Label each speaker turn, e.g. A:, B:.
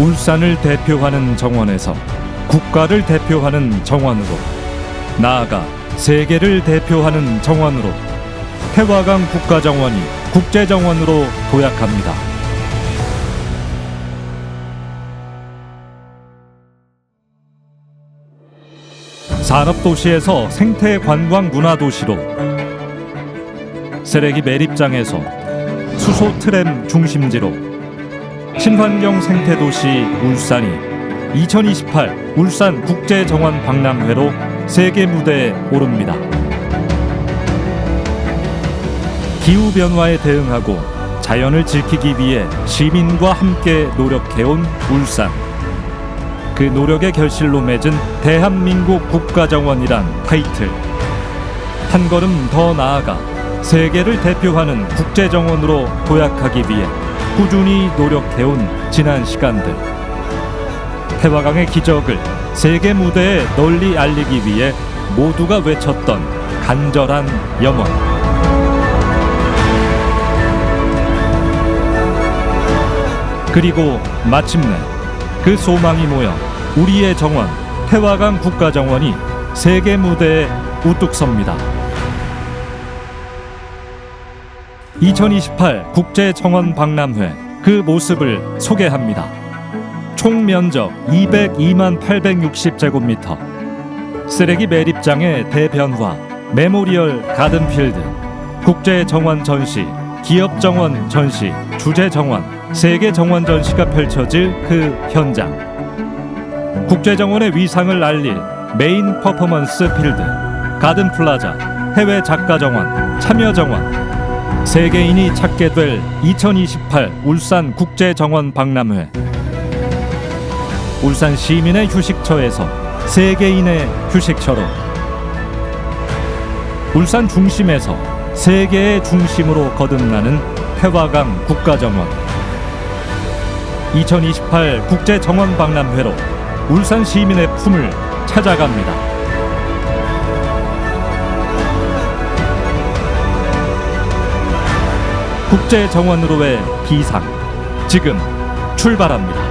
A: 울산을 대표하는 정원에서 국가를 대표하는 정원으로 나아가 세계를 대표하는 정원으로 태화강 국가정원이 국제정원으로 도약합니다. 산업도시에서 생태 관광 문화 도시로 쓰레기 매립장에서 수소 트램 중심지로 친환경 생태 도시 울산이 2028 울산 국제 정원 박람회로 세계 무대에 오릅니다. 기후 변화에 대응하고 자연을 지키기 위해 시민과 함께 노력해온 울산. 그 노력의 결실로 맺은 대한민국 국가정원이란 타이틀. 한 걸음 더 나아가 세계를 대표하는 국제정원으로 도약하기 위해 꾸준히 노력해온 지난 시간들. 태화강의 기적을 세계 무대에 널리 알리기 위해 모두가 외쳤던 간절한 염원. 그리고 마침내 그 소망이 모여 우리의 정원 태화강 국가정원이 세계 무대에 우뚝 섭니다. 2028 국제정원 박람회 그 모습을 소개합니다. 총 면적 202만 860제곱미터 쓰레기 매립장의 대변화 메모리얼 가든필드 국제 정원 전시 기업 정원 전시 주제 정원 세계 정원 전시가 펼쳐질 그 현장 국제 정원의 위상을 알릴 메인 퍼포먼스 필드 가든 플라자 해외 작가 정원 참여 정원 세계인이 찾게 될 2028 울산 국제 정원 박람회. 울산 시민의 휴식처에서 세계인의 휴식처로. 울산 중심에서 세계의 중심으로 거듭나는 태화강 국가정원. 2028 국제정원 박람회로 울산 시민의 품을 찾아갑니다. 국제 정원으로의 비상 지금 출발합니다.